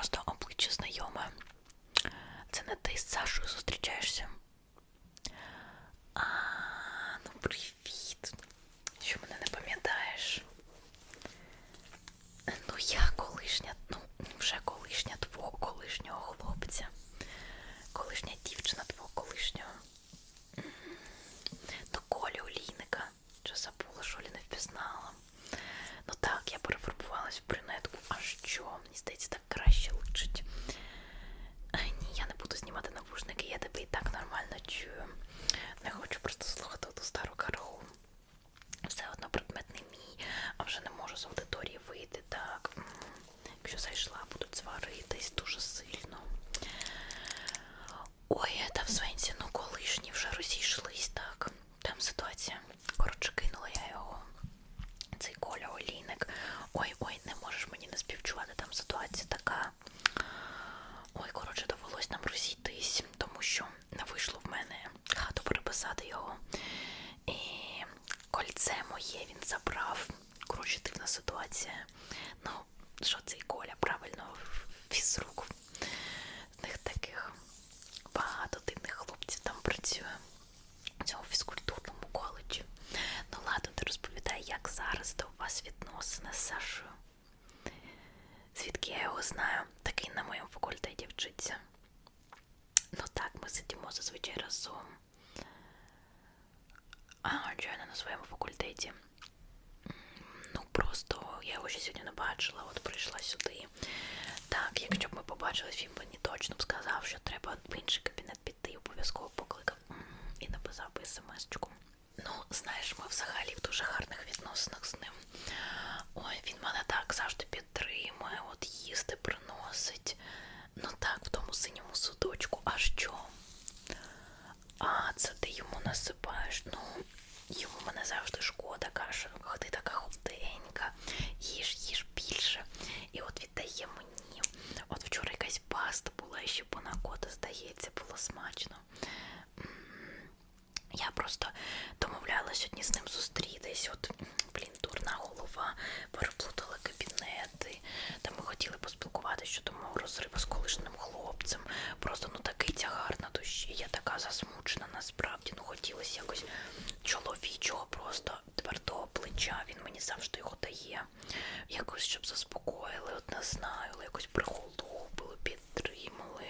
просто обличчя знайоме. Це не ти з Сашою зустрічаєшся. А, ну привіт. Що мене не пам'ятаєш? Ну, я колишня, ну, вже колишня твого колишнього хлопця. Колишня дівчина твого колишнього. М. Ну, Колі Олійника. Що забула, що Олі не впізнала. Ну так, я перефарбувалась в брюнетку. А що? Мені здається, так краще личить. Ай, ні, я не буду знімати навушники, я тебе і так нормально чую. Не хочу просто слухати ту стару каргу. Все одно предмет не мій, а вже не можу з аудиторії вийти. Так, М, якщо зайшла, будуть сваритись дуже сильно. Ой, та в сенсі, ну колишні вже розійшлись, так. Там ситуація. Коротше, кинула я його. Цей Коля Олійник. Ой, ой, не можеш мені не співчувати, там ситуація така. Ой, коротше, довелось нам розійтись, тому що не вийшло в мене хату переписати його. І кольце моє він забрав. Коротше, дивна ситуація. Ну, що цей Коля, правильно, фізрук. З них таких багато дивних хлопців там працює в цьому фізкультурному коледжі. Ну ладно, ти розповідай, як зараз то у вас відносини з Сашою. Звідки я його знаю, такий на моєму факультеті вчиться. Ну так, ми сидимо зазвичай разом. А, звичайно, на своєму факультеті. М, Ну, просто я його ще сьогодні не бачила, от прийшла сюди. Так, якщо б ми побачились, він би мені точно б сказав, що треба в інший кабінет піти, обов'язково покликав м, і би смс-чку. Ну, знаєш, ми взагалі в дуже гарних відносинах з ним. Ой, він мене так завжди підтримує, от їсти приносить. Ну так, в тому синьому судочку. А що? А, це ти йому насипаєш. Ну, йому мене завжди шкода, каже, ти така худенька, їж, їж більше. І от віддає мені. От вчора якась паста була, і ще понакота, здається, було смачно. Просто домовлялась одні з ним зустрітись. От, блін, дурна голова, переплутала кабінети. Та ми хотіли поспілкуватися щодо мого розриву з колишнім хлопцем. Просто ну такий тягар на душі. Я така засмучена насправді. Ну хотілося якось чоловічого, просто твердого плеча. Він мені завжди його дає. Якось щоб заспокоїли, от не знаю, якось прихолубили, підтримали.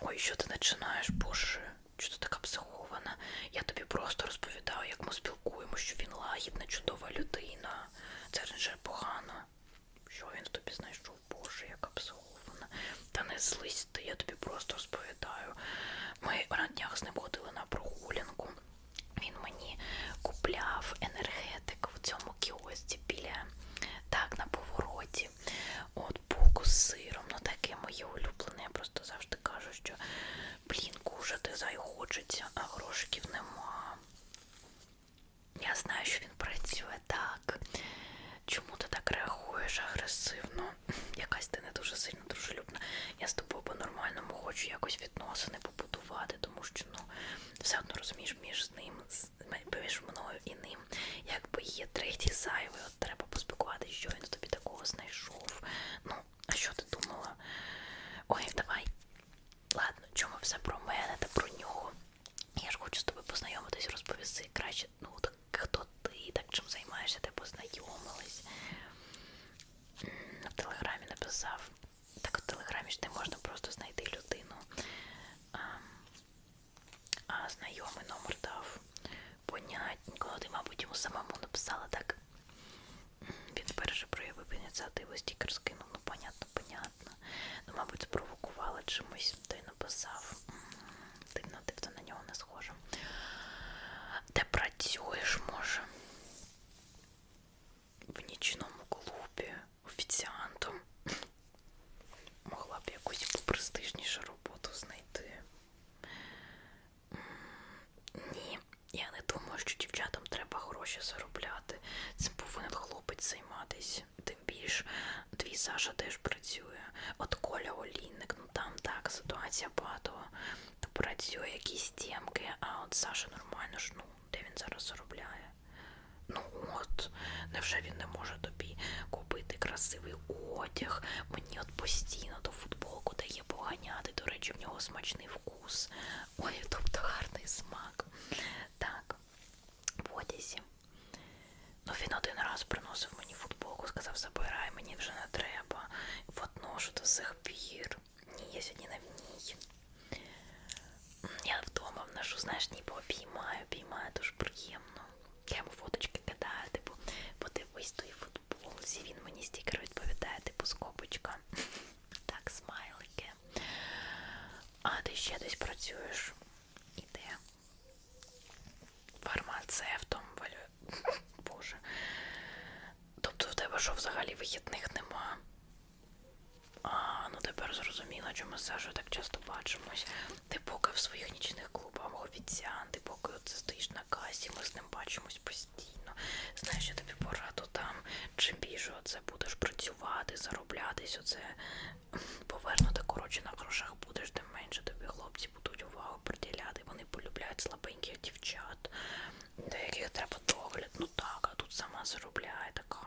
Ой, що ти починаєш, боже, що ти така психована? Я тобі просто розповідаю, як ми спілкуємося, що він лагідна, чудова людина. Це ж вже погано. Що він тобі знайшов, боже, яка психована. Та не злись ти, я тобі просто розповідаю. Ми на днях з ним ходили на прогулянку. Він мені купляв енергетик в цьому кіосці біля так на повороті. От булку з сиром, ну таке моє улюблене. Я просто завжди кажу, що блін, кушати зай хочеться, а грошиків нема. Я знаю, що він працює так. Чому ти так реагуєш агресивно? Якась ти не дуже сильно дружелюбна. Я з тобою по-нормальному хочу якось відносини побудувати, тому що ну все одно розумієш між ним, з- між мною і ним. Якби є третій зайвий, от треба поспілкуватися, що він тобі такого знайшов. Ну, а що ти думала? Ой, давай. Ладно, чому все про мене та про нього? Я ж хочу з тобою познайомитись, розповісти краще. Ну, так хто ти, так чим займаєшся, де познайомились. М, В телеграмі написав. Так в телеграмі ж не можна просто знайти людину. А, а знайомий номер дав. Понятненько, ти, мабуть, йому самому написала так. Він вперше проявив ініціативу, стікер скинув. Ну, понятно, понятно. Ну, мабуть, спровокувала чимось, то й написав. Дивно, дивно на нього не схоже. Де працюєш, може? В нічному клубі, офіціантом. Могла б якусь попрестижнішу роботу знайти. М, то, то працює якісь тємки, а от Саша нормально ж, ну, де він зараз заробляє? Ну от, невже він не може тобі купити красивий одяг? Мені от постійно ту футболку дає поганяти. До речі, в нього смачний вкус. Ой, тобто гарний смак. Так, в одязі. Ну, він один раз приносив мені футболку, сказав, забирай, мені вже не треба. От ношу до сих пір. Ні, я сьогодні не в ній. Я вдома вношу, знаєш, ніби обіймаю, обіймаю, дуже приємно. Я йому фоточки кидаю, типу, подивись тої футболці, він мені стікер відповідає, типу, скобочка. Так, смайлики. А ти ще десь працюєш? І де? Фармацевтом валю. Боже. Що взагалі вихідних нема? А, ну тепер зрозуміло, чому з Сашою так часто бачимось. Ти поки в своїх нічних клубах офіціант, ти поки оце стоїш на касі, ми з ним бачимось постійно. Знаєш, я тобі пораду там, чим більше оце будеш працювати, зароблятись, оце повернути, коротше, на грошах будеш, тим менше тобі хлопці будуть увагу приділяти. Вони полюбляють слабеньких дівчат, до яких треба догляд. Ну так, а тут сама заробляє така.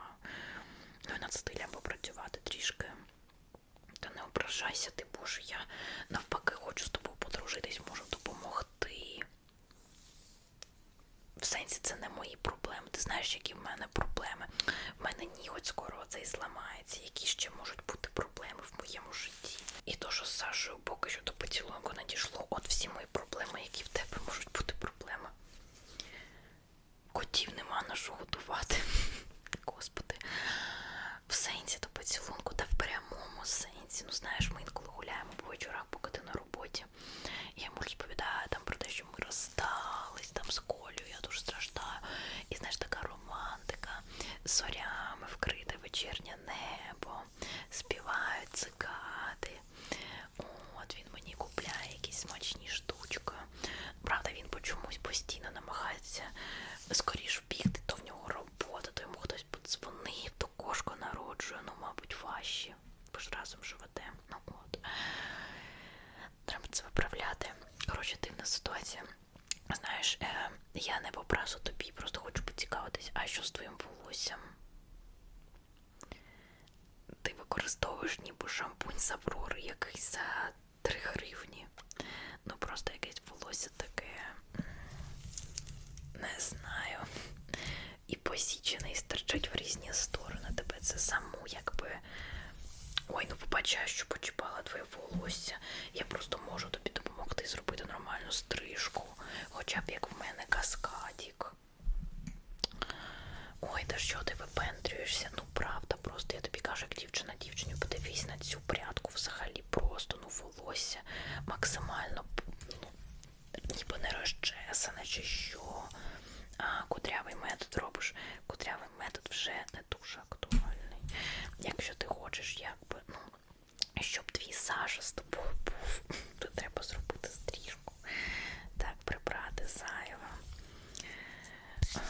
Ну і над стилем попрацювати трішки. Та не я навпаки хочу з тобою подружитись, можу допомогти. В сенсі це не мої проблеми. Ти знаєш, які в мене проблеми. В мене ніготь скоро оцей зламається. Які ще можуть бути проблеми в моєму житті. І то, що з Сашою поки що до поцілунку не дійшло, от всі мої проблеми, які в тебе можуть бути проблеми. Котів нема на що годувати. Господи. В сенсі до поцілунку, та в прямому сенсі. Ну знаєш, ми інколи гуляємо по вечорах, поки ти на роботі. Я йому розповідаю там про те, що ми розстались там з Колею, я дуже страждаю. І знаєш, така романтика, зорями вкрите вечірнє небо, співають цикади. От він мені купляє якісь смачні штучки. Правда, він по чомусь постійно намагається скоріш вбігти, то в нього робота, то йому хтось подзвонив, то кошку народжує, ну, мабуть, важче. Ви ж разом живете. Ну от. Треба це виправляти. Коротше, дивна ситуація. Знаєш, е, я не попросу тобі, просто хочу поцікавитись, а що з твоїм волоссям? Використовуєш ніби шампунь з Аврори якийсь за 3 гривні. Ну просто якесь волосся таке. Не знаю. І посічене, і стирчить в різні сторони. Тебе це саму якби. Ой, ну вибачаю, що почіпала твоє волосся. Я просто можу тобі допомогти зробити нормальну стрижку. Хоча б як в мене каскадік. Ой, та що ти випендрюєшся? Ну правда, кажу, як дівчина дівчині, подивись на цю прядку взагалі просто, ну волосся максимально ну, ніби не розчесане чи що. А кудрявий метод робиш. Кудрявий метод вже не дуже актуальний. Якщо ти хочеш, якби, ну, щоб твій Саша з тобою був, то треба зробити стрижку. Так, прибрати зайве. А,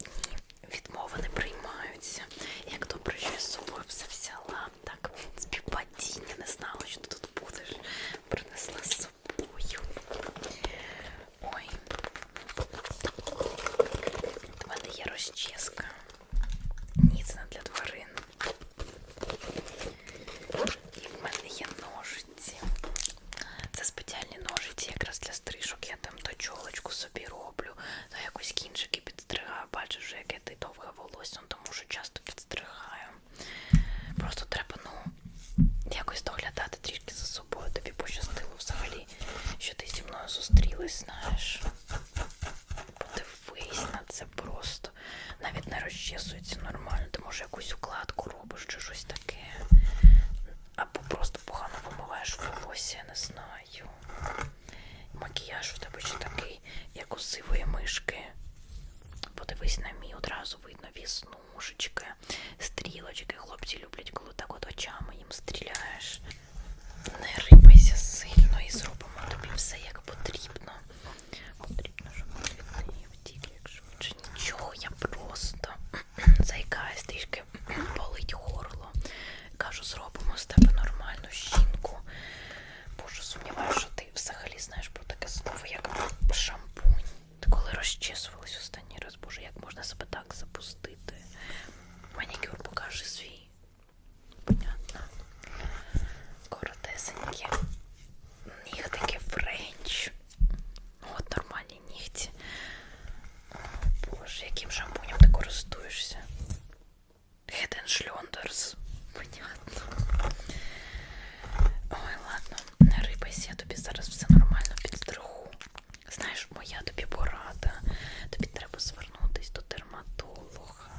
Ні, відмови не приймаються. Як добре, що я з собою все взяла. Так, співпадіння не знала, що ти тут будеш. Принесла з собою. Ой. У мене є розческа. Ні, це не для тварин. І в мене є ножиці. Це спеціальні ножиці якраз для стрижок. Я там то чолочку собі роблю, то якось кінчики підстригаю. Бачиш, вже яке ти довге волосся, ну, тому що часто підстригаю. Просто треба, ну, якось доглядати трішки за собою. Тобі пощастило взагалі, що ти зі мною зустрілась, знаєш. Подивись на це просто. Навіть не розчесується нормально. Ти може якусь укладку робиш чи щось таке. Або просто погано вимиваєш волосся, я не знаю. Макіяж у тебе ще такий, як у сивої мишки. Подивись на мій, одразу видно віснушечки, стрілочки. Хлопці люблять, коли так от очами їм стріляєш. Не рипайся сильно і зробимо тобі все як потрібно. шлендерс. Понятно. Ой, ладно, не рибайся, я тобі зараз все нормально підстраху. Знаєш, моя тобі порада. Тобі треба звернутися до дерматолога.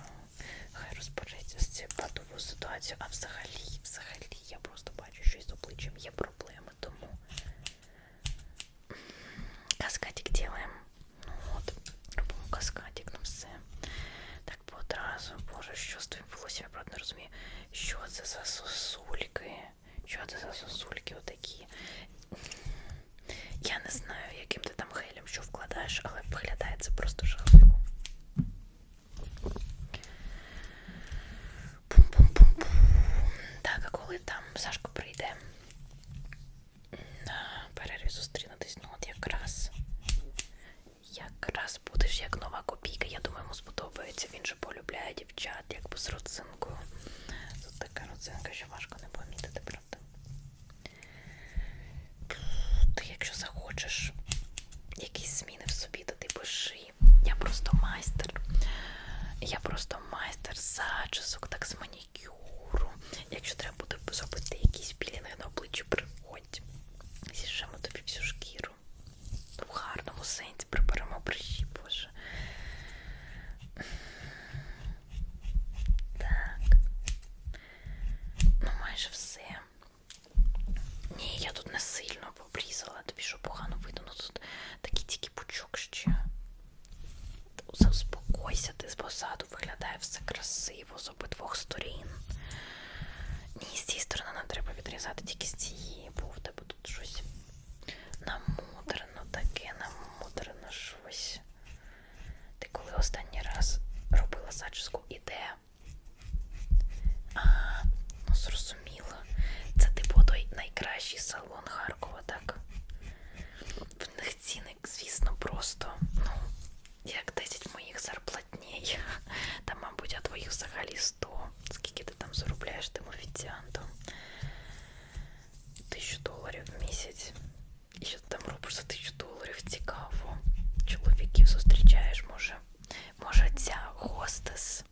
Хай розбереться з цією патовою ситуацією. А взагалі, взагалі, я просто бачу, що із обличчям є проблеми. це за сосульки? Що це за сосульки отакі? Я не знаю, яким ти там гелем що вкладаєш, але виглядає це просто жахливо. Так, а коли там Сашко прийде на перерві ну от якраз якраз будеш як нова копійка. Я думаю, йому сподобається. Він же полюбляє дівчат, як би з сродцинку. Тут що важко не помітити, правда? Ти, якщо захочеш якісь зміни в собі, то ти пиши. Я просто майстер. Я просто майстер зачісок, так з манікюру. Якщо треба буде зробити якісь пілінги на обличчі, приходь. Зіжемо тобі всю шкіру. В гарному сенсі приберемо прищі, боже. Так. Ну, майже все. Ні, я тут не сильно обрізала, тобі що погано видно, ну тут такий тільки пучок ще. Заспокойся, ти з посаду виглядає все красиво з обидвох сторін. Ні, з цієї сторони не треба відрізати, тільки з цієї, бо в тебе тут щось намудрено таке, намудрено щось. Ти коли останній раз робила зачіску і де? А, ну зрозуміло. Це типу той найкращий салон Харкова, так? В них ціни, звісно, просто, ну, як 10 моїх зарплатней. Та, мабуть, а твоїх взагалі 100. Скільки ти там заробляєш тим офіціантом? Тисячу доларів в місяць. І що ти там робиш за тисячу доларів? Цікаво. Чоловіків зустрічаєш, може. Може, ця хостес,